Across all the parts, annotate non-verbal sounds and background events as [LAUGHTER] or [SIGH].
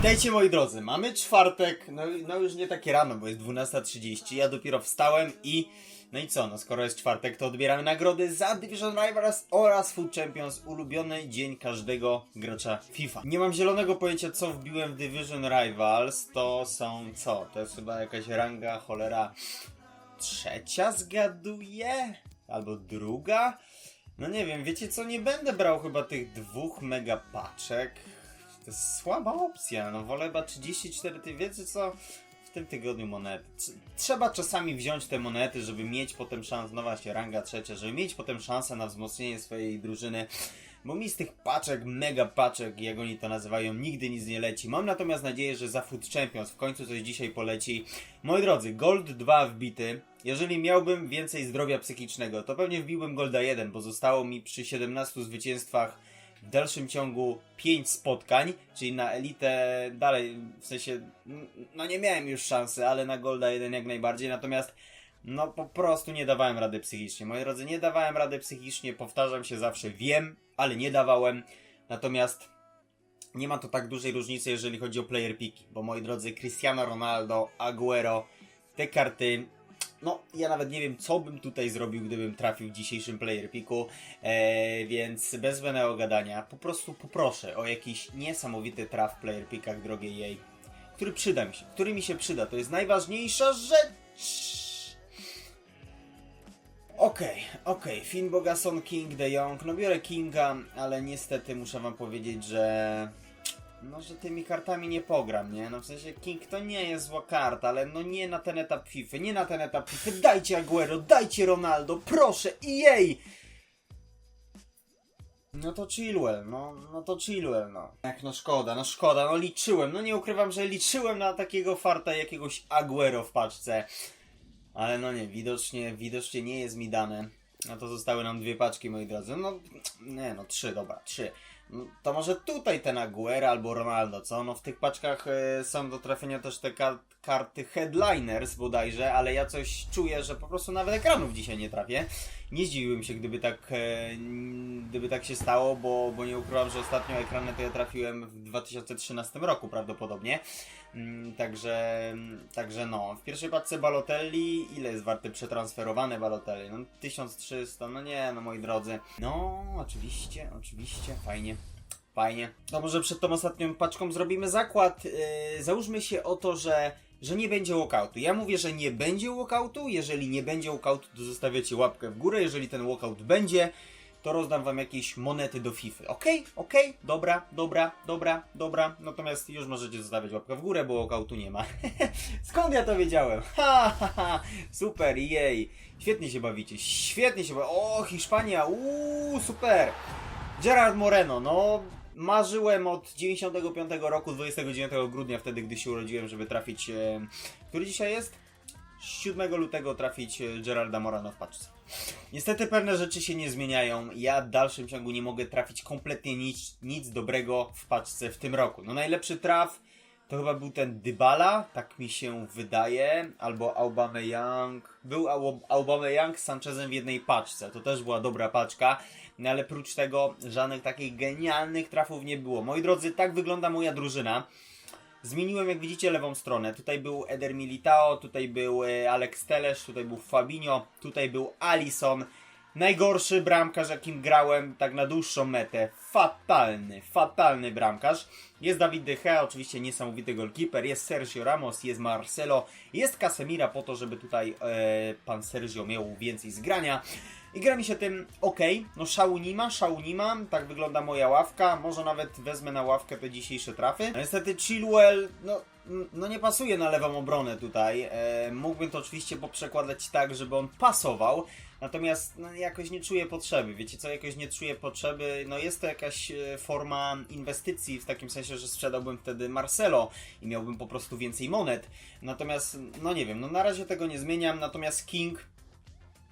Witajcie moi drodzy, mamy czwartek, no, no już nie takie rano, bo jest 12.30, ja dopiero wstałem i... No i co, no skoro jest czwartek, to odbieramy nagrody za Division Rivals oraz Food Champions, ulubiony dzień każdego gracza FIFA. Nie mam zielonego pojęcia co wbiłem w Division Rivals, to są co? To jest chyba jakaś ranga, cholera... Trzecia zgaduję? Albo druga? No nie wiem, wiecie co, nie będę brał chyba tych dwóch mega paczek. Jest słaba opcja, no wolę chyba 34, ty wiecie co? W tym tygodniu monety. Tr- Trzeba czasami wziąć te monety, żeby mieć potem szansę, no właśnie, ranga trzecia, żeby mieć potem szansę na wzmocnienie swojej drużyny. Bo mi z tych paczek, mega paczek, jak oni to nazywają, nigdy nic nie leci. Mam natomiast nadzieję, że za Food Champions w końcu coś dzisiaj poleci. Moi drodzy, Gold 2 wbity. Jeżeli miałbym więcej zdrowia psychicznego, to pewnie wbiłbym Golda 1, bo zostało mi przy 17 zwycięstwach w dalszym ciągu 5 spotkań, czyli na elitę dalej, w sensie, no nie miałem już szansy, ale na Golda 1 jak najbardziej, natomiast no po prostu nie dawałem rady psychicznie. Moi drodzy, nie dawałem rady psychicznie, powtarzam się zawsze, wiem, ale nie dawałem, natomiast nie ma to tak dużej różnicy, jeżeli chodzi o player piki, bo moi drodzy, Cristiano Ronaldo, Aguero, te karty no, ja nawet nie wiem, co bym tutaj zrobił, gdybym trafił w dzisiejszym player piku, e, więc bez zbędnego gadania, po prostu poproszę o jakiś niesamowity traf w player pikach drogiej jej, który przyda mi się, który mi się przyda, to jest najważniejsza rzecz. Okej, okej, Finn Bogason, King, De Jong, no biorę Kinga, ale niestety muszę wam powiedzieć, że no, że tymi kartami nie pogram, nie? No w sensie King to nie jest zła karta, ale no nie na ten etap FIFA, nie na ten etap FIFA. Dajcie Aguero, dajcie Ronaldo, proszę i jej! No to Chilwell, no, no to Chilwell, no. Jak no szkoda, no szkoda, no liczyłem, no nie ukrywam, że liczyłem na takiego farta jakiegoś Aguero w paczce. Ale no nie, widocznie, widocznie nie jest mi dane. No to zostały nam dwie paczki, moi drodzy. No, nie no, trzy, dobra, trzy. No, To może tutaj ten Aguero albo Ronaldo, co? No w tych paczkach e, są do trafienia też te ka- karty Headliners bodajże, ale ja coś czuję, że po prostu nawet ekranów dzisiaj nie trafię. Nie zdziwiłbym się, gdyby tak, e, gdyby tak się stało, bo, bo nie ukrywam, że ostatnio ekrany to ja trafiłem w 2013 roku prawdopodobnie. Mm, Także, także no, w pierwszej paczce Balotelli, ile jest warty przetransferowany Balotelli? No 1300, no nie, no moi drodzy. No, oczywiście, oczywiście, fajnie. Fajnie. To może przed tą ostatnią paczką zrobimy zakład. Yy, załóżmy się o to, że, że nie będzie walkoutu. Ja mówię, że nie będzie walkoutu. Jeżeli nie będzie walkoutu, to zostawiacie łapkę w górę. Jeżeli ten walkout będzie, to rozdam wam jakieś monety do FIFA. Okej, okej, dobra, dobra, dobra, dobra. Natomiast już możecie zostawiać łapkę w górę, bo walkoutu nie ma. [LAUGHS] Skąd ja to wiedziałem? Ha, ha, ha. Super, jej. Świetnie się bawicie, świetnie się bawicie. O, Hiszpania, uuu, super. Gerard Moreno, no marzyłem od 95 roku, 29 grudnia, wtedy gdy się urodziłem, żeby trafić, e, który dzisiaj jest? 7 lutego trafić e, Gerarda Moreno w paczce. Niestety pewne rzeczy się nie zmieniają. Ja w dalszym ciągu nie mogę trafić kompletnie nic, nic dobrego w paczce w tym roku. No najlepszy traf to chyba był ten Dybala, tak mi się wydaje, albo Aubameyang. Był Au- Aubameyang z Sanchezem w jednej paczce. To też była dobra paczka. No ale prócz tego żadnych takich genialnych trafów nie było. Moi drodzy, tak wygląda moja drużyna. Zmieniłem, jak widzicie, lewą stronę. Tutaj był Eder Militao, tutaj był e, Alex Telesz, tutaj był Fabinho, tutaj był Alisson. Najgorszy bramkarz, jakim grałem, tak na dłuższą metę. Fatalny, fatalny bramkarz. Jest Dawid De Gea, oczywiście niesamowity golkiper. Jest Sergio Ramos, jest Marcelo, jest Casemira po to, żeby tutaj e, pan Sergio miał więcej zgrania. I gra mi się tym ok, no szału nie ma, szału nie mam, tak wygląda moja ławka, może nawet wezmę na ławkę te dzisiejsze trafy. No, niestety Chilwell, no, no nie pasuje na lewą obronę tutaj, e, mógłbym to oczywiście poprzekładać tak, żeby on pasował, natomiast no, jakoś nie czuję potrzeby, wiecie co, jakoś nie czuję potrzeby, no jest to jakaś e, forma inwestycji, w takim sensie, że sprzedałbym wtedy Marcelo i miałbym po prostu więcej monet, natomiast, no nie wiem, no na razie tego nie zmieniam, natomiast King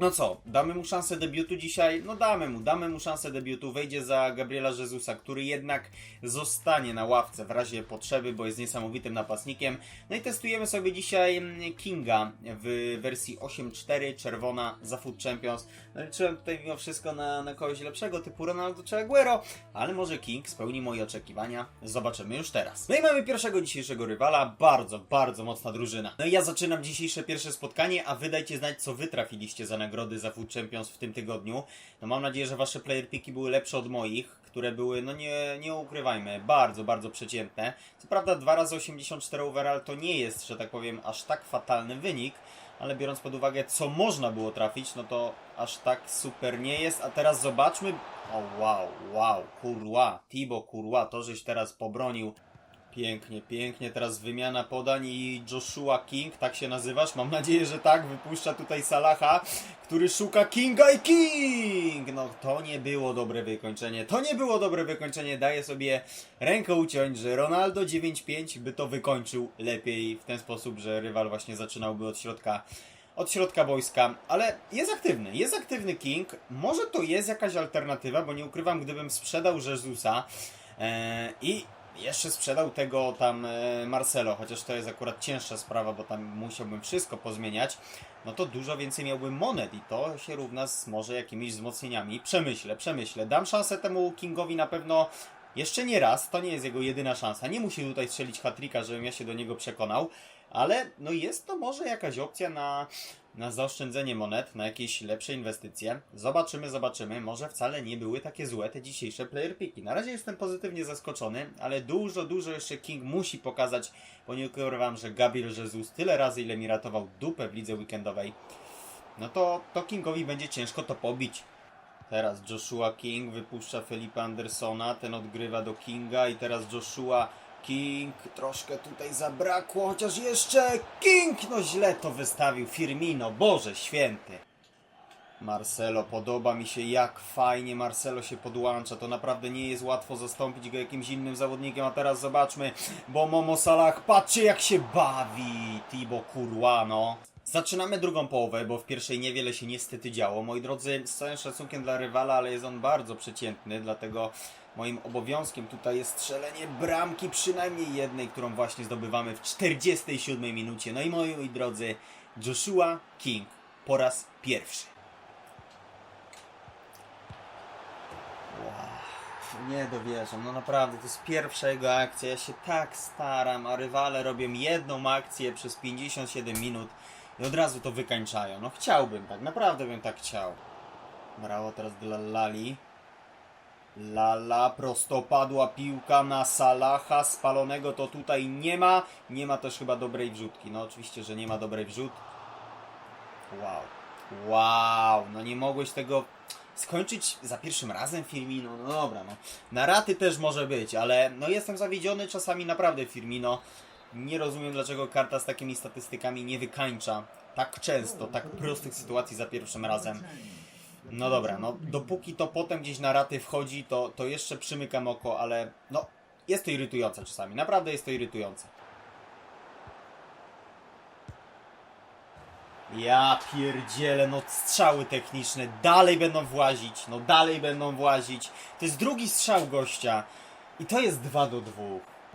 No co, damy mu szansę debiutu dzisiaj? No damy mu, damy mu szansę debiutu. Wejdzie za Gabriela Jezusa, który jednak zostanie na ławce w razie potrzeby, bo jest niesamowitym napastnikiem. No i testujemy sobie dzisiaj mm, Kinga w wersji 8.4, czerwona za Food Champions. No liczyłem tutaj mimo wszystko na, na kogoś lepszego, typu Ronaldo czy Aguero, ale może King spełni moje oczekiwania. Zobaczymy już teraz. No i mamy pierwszego dzisiejszego rywala, bardzo, bardzo mocna drużyna. No i ja zaczynam dzisiejsze pierwsze spotkanie, a wy dajcie znać, co wy trafiliście za nagrody za Food Champions w tym tygodniu. No mam nadzieję, że wasze player piki były lepsze od moich, które były, no nie, nie ukrywajmy, bardzo, bardzo przeciętne. Co prawda 2 razy 84 overall to nie jest, że tak powiem, aż tak fatalny wynik, ale biorąc pod uwagę, co można było trafić, no to aż tak super nie jest. A teraz zobaczmy. O wow, wow, kurwa, Tibo, kurwa, to żeś teraz pobronił. Pięknie, pięknie, teraz wymiana podań i Joshua King, tak się nazywasz? Mam nadzieję, że tak, wypuszcza tutaj Salaha, który szuka Kinga i King! No to nie było dobre wykończenie, to nie było dobre wykończenie, daję sobie rękę uciąć, że Ronaldo 9-5 by to wykończył lepiej w ten sposób, że rywal właśnie zaczynałby od środka od środka wojska, ale jest aktywny, jest aktywny King, może to jest jakaś alternatywa, bo nie ukrywam, gdybym sprzedał Jezusa e, i jeszcze sprzedał tego tam e, Marcelo, chociaż to jest akurat cięższa sprawa, bo tam musiałbym wszystko pozmieniać, no to dużo więcej miałbym monet i to się równa z może jakimiś wzmocnieniami. Przemyślę, przemyślę. Dam szansę temu Kingowi na pewno jeszcze nie raz, to nie jest jego jedyna szansa. Nie musi tutaj strzelić hat-tricka, żebym ja się do niego przekonał, ale no jest to może jakaś opcja na, na zaoszczędzenie monet, na jakieś lepsze inwestycje. Zobaczymy, zobaczymy. Może wcale nie były takie złe te dzisiejsze player piki. Na razie jestem pozytywnie zaskoczony, ale dużo, dużo jeszcze King musi pokazać, bo nie ukrywam, że Gabriel Jesus tyle razy, ile mi ratował dupę w lidze weekendowej, no to, to Kingowi będzie ciężko to pobić. Teraz Joshua King wypuszcza Felipe Andersona, ten odgrywa do Kinga i teraz Joshua King troszkę tutaj zabrakło, chociaż jeszcze King no źle to wystawił Firmino, Boże święty. Marcelo, podoba mi się jak fajnie Marcelo się podłącza, to naprawdę nie jest łatwo zastąpić go jakimś innym zawodnikiem, a teraz zobaczmy, bo Momo Salah, patrzcie jak się bawi Tibo Kurwa, no. Zaczynamy drugą połowę, bo w pierwszej niewiele się niestety działo. Moi drodzy, z całym szacunkiem dla rywala, ale jest on bardzo przeciętny, dlatego moim obowiązkiem tutaj jest strzelenie bramki, przynajmniej jednej, którą właśnie zdobywamy w 47 minucie. No i moi drodzy, Joshua King po raz pierwszy. Nie dowierzam, no naprawdę, to jest pierwsza jego akcja, ja się tak staram, a rywale robią jedną akcję przez 57 minut i od razu to wykańczają. No chciałbym tak, naprawdę bym tak chciał. Brawo teraz dla Lali. Lala, prostopadła piłka na Salaha, spalonego to tutaj nie ma. Nie ma też chyba dobrej wrzutki. No oczywiście, że nie ma dobrej wrzut. Wow. Wow, no nie mogłeś tego skończyć za pierwszym razem Firmino. No dobra, no. Na raty też może być, ale no jestem zawiedziony czasami naprawdę Firmino. Nie rozumiem dlaczego karta z takimi statystykami nie wykańcza tak często, tak prostych sytuacji za pierwszym razem. No dobra, no dopóki to potem gdzieś na raty wchodzi, to, to jeszcze przymykam oko, ale no jest to irytujące czasami, naprawdę jest to irytujące. Ja pierdzielę, no strzały techniczne dalej będą włazić, no dalej będą włazić. To jest drugi strzał gościa i to jest 2 do 2.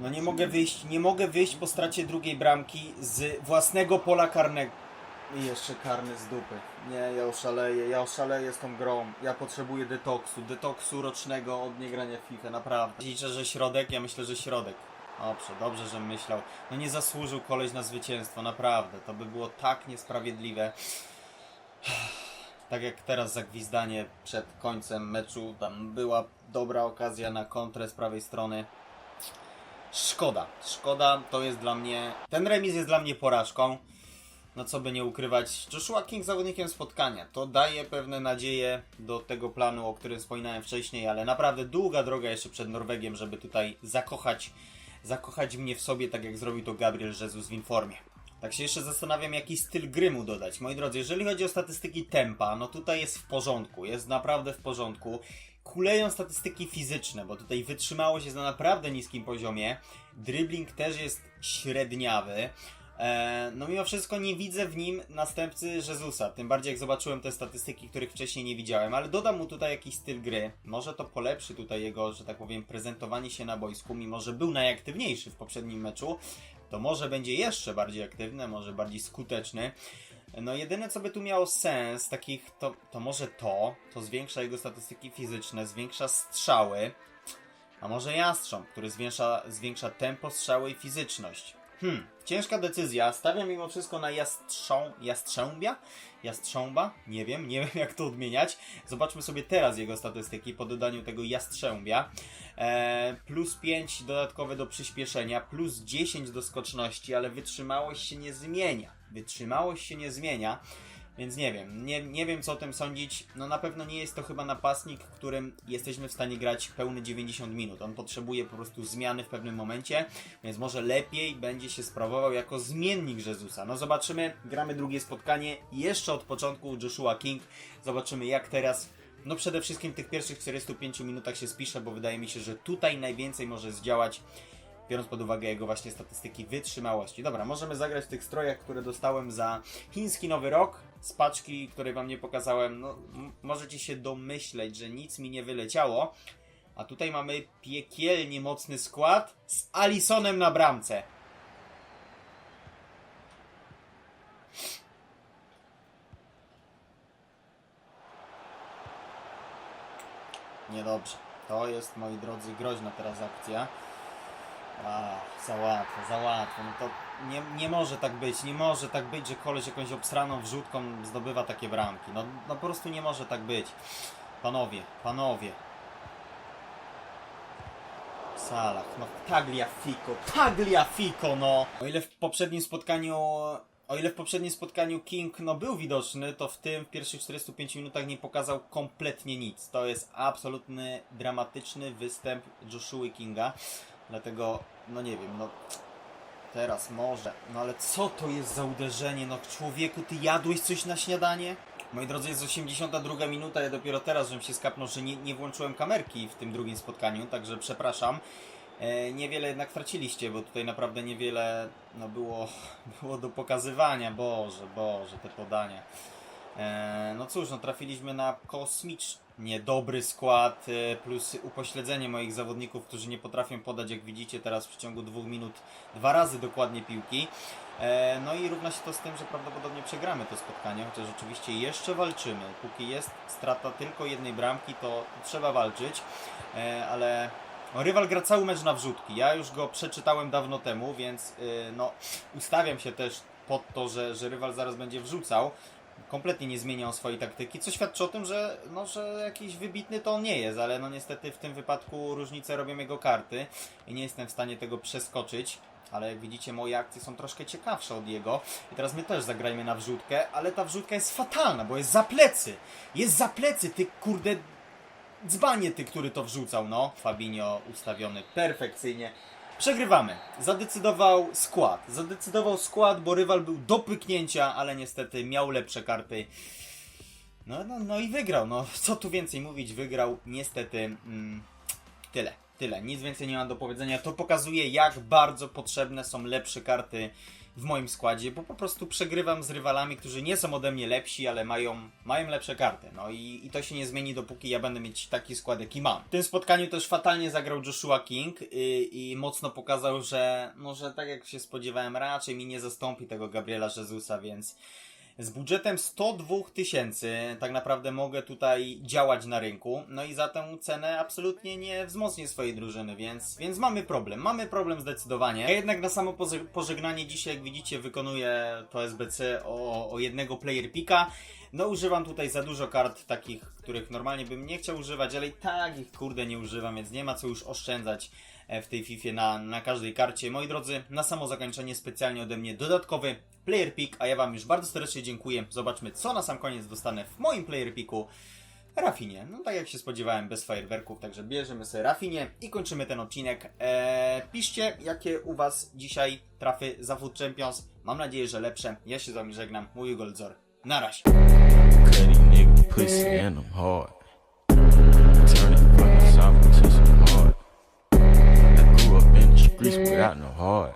No nie mogę wyjść, nie mogę wyjść po stracie drugiej bramki z własnego pola karnego. I jeszcze karny z dupy. Nie, ja oszaleję, ja oszaleję z tą grą. Ja potrzebuję detoksu, detoksu rocznego od niegrania w FIFA, naprawdę. Liczę, że środek, ja myślę, że środek. Dobrze, dobrze, żem myślał. No nie zasłużył koleś na zwycięstwo, naprawdę. To by było tak niesprawiedliwe. Tak jak teraz zagwizdanie przed końcem meczu, tam była dobra okazja na kontrę z prawej strony. Szkoda, szkoda, to jest dla mnie. Ten remis jest dla mnie porażką. No co by nie ukrywać, Joshua King zawodnikiem spotkania. To daje pewne nadzieje do tego planu, o którym wspominałem wcześniej, ale naprawdę długa droga jeszcze przed Norwegiem, żeby tutaj zakochać, zakochać mnie w sobie, tak jak zrobił to Gabriel Jesus w Informie. Tak się jeszcze zastanawiam, jaki styl gry mu dodać. Moi drodzy, jeżeli chodzi o statystyki tempa, no tutaj jest w porządku, jest naprawdę w porządku. Kuleją statystyki fizyczne, bo tutaj wytrzymałość jest na naprawdę niskim poziomie. Dribbling też jest średniawy. E, no mimo wszystko nie widzę w nim następcy Jezusa, tym bardziej jak zobaczyłem te statystyki, których wcześniej nie widziałem, ale dodam mu tutaj jakiś styl gry, może to polepszy tutaj jego, że tak powiem, prezentowanie się na boisku, mimo że był najaktywniejszy w poprzednim meczu, to może będzie jeszcze bardziej aktywny, może bardziej skuteczny. No jedyne co by tu miało sens takich, to, to może to, to zwiększa jego statystyki fizyczne, zwiększa strzały, a może jastrząb, który zwiększa, zwiększa tempo strzały i fizyczność. Hmm, ciężka decyzja. Stawiam mimo wszystko na jastrzą, jastrzębia? Jastrząba? Nie wiem, nie [LAUGHS] wiem jak to odmieniać. Zobaczmy sobie teraz jego statystyki po dodaniu tego jastrzębia. E, plus 5 dodatkowe do przyspieszenia, plus 10 do skoczności, ale wytrzymałość się nie zmienia. Wytrzymałość się nie zmienia. Więc nie wiem, nie, nie wiem co o tym sądzić. No na pewno nie jest to chyba napastnik, którym jesteśmy w stanie grać pełne 90 minut. On potrzebuje po prostu zmiany w pewnym momencie, więc może lepiej będzie się sprawował jako zmiennik Jezusa. No zobaczymy, gramy drugie spotkanie jeszcze od początku Joshua King. Zobaczymy jak teraz no przede wszystkim w tych pierwszych 45 minutach się spisze, bo wydaje mi się, że tutaj najwięcej może zdziałać, biorąc pod uwagę jego właśnie statystyki wytrzymałości. Dobra, możemy zagrać w tych strojach, które dostałem za chiński Nowy Rok, z paczki, której wam nie pokazałem. No, możecie się domyśleć, że nic mi nie wyleciało. A tutaj mamy piekielnie mocny skład z Alisonem na bramce. Niedobrze. To jest, moi drodzy, groźna teraz akcja. A, za łatwo, za łatwo. No to nie, nie może tak być, nie może tak być, że koleś jakąś obsraną wrzutką zdobywa takie bramki. No, no po prostu nie może tak być. Panowie, panowie. Salah, no Tagliafico, Tagliafico, no! O ile w poprzednim spotkaniu, o ile w poprzednim spotkaniu King, no był widoczny, to w tym w pierwszych 45 minutach nie pokazał kompletnie nic. To jest absolutny, dramatyczny występ Joshua Kinga. Dlatego, no nie wiem, no teraz może, no ale co to jest za uderzenie? No człowieku, ty jadłeś coś na śniadanie? Moi drodzy, jest 82 minuta, ja dopiero teraz, żebym się skapnął, że nie, nie włączyłem kamerki w tym drugim spotkaniu, także przepraszam. E, niewiele jednak traciliście, bo tutaj naprawdę niewiele no, było, [LAUGHS] było do pokazywania. Boże, Boże, te podania. E, no cóż, no trafiliśmy na kosmicznie dobry skład, e, plus upośledzenie moich zawodników, którzy nie potrafią podać, jak widzicie teraz w ciągu dwóch minut, dwa razy dokładnie piłki. E, no i równa się to z tym, że prawdopodobnie przegramy to spotkanie, chociaż oczywiście jeszcze walczymy. Póki jest strata tylko jednej bramki, to trzeba walczyć, e, ale rywal gra cały mecz na wrzutki. Ja już go przeczytałem dawno temu, więc no, ustawiam się też pod to, że, że rywal zaraz będzie wrzucał. Kompletnie nie zmieniał swojej taktyki, co świadczy o tym, że, no, że jakiś wybitny to on nie jest, ale no niestety w tym wypadku różnicę robią jego karty i nie jestem w stanie tego przeskoczyć. Ale jak widzicie, moje akcje są troszkę ciekawsze od jego. I teraz my też zagrajmy na wrzutkę, ale ta wrzutka jest fatalna, bo jest za plecy. Jest za plecy, ty kurde dzbanie ty, który to wrzucał, no. Fabinho ustawiony perfekcyjnie. Przegrywamy. Zadecydował skład. Zadecydował skład, bo rywal był do pyknięcia, ale niestety miał lepsze karty. No, no, no i wygrał. No, co tu więcej mówić? Wygrał. Niestety mm, tyle. Tyle. Nic więcej nie mam do powiedzenia. To pokazuje, jak bardzo potrzebne są lepsze karty w moim składzie, bo po prostu przegrywam z rywalami, którzy nie są ode mnie lepsi, ale mają, mają lepsze karty. No i, i to się nie zmieni, dopóki ja będę mieć taki skład, jaki mam. W tym spotkaniu też fatalnie zagrał Joshua King i, i mocno pokazał, że, no, że tak jak się spodziewałem, raczej mi nie zastąpi tego Gabriela Jezusa, więc z budżetem 102 tysięcy tak naprawdę mogę tutaj działać na rynku, no i za tę cenę absolutnie nie wzmocnię swojej drużyny, więc, więc mamy problem, mamy problem zdecydowanie. Ja jednak na samo pożegnanie dzisiaj, jak widzicie, wykonuję to SBC o, o jednego player pika. No używam tutaj za dużo kart takich, których normalnie bym nie chciał używać, ale i tak ich kurde nie używam, więc nie ma co już oszczędzać w tej FIFA na, na każdej karcie. Moi drodzy, na samo zakończenie specjalnie ode mnie dodatkowy player pick, a ja Wam już bardzo serdecznie dziękuję. Zobaczmy, co na sam koniec dostanę w moim player picku. Rafinie, no tak jak się spodziewałem, bez fajerwerków, także bierzemy sobie Rafinie i kończymy ten odcinek. Eee, piszcie, jakie u Was dzisiaj trafy za Food Champions. Mam nadzieję, że lepsze. Ja się z Wami żegnam. Mój Goldzor. Na razie. Cutty nigga, pussy and I'm hard. Grease put no heart.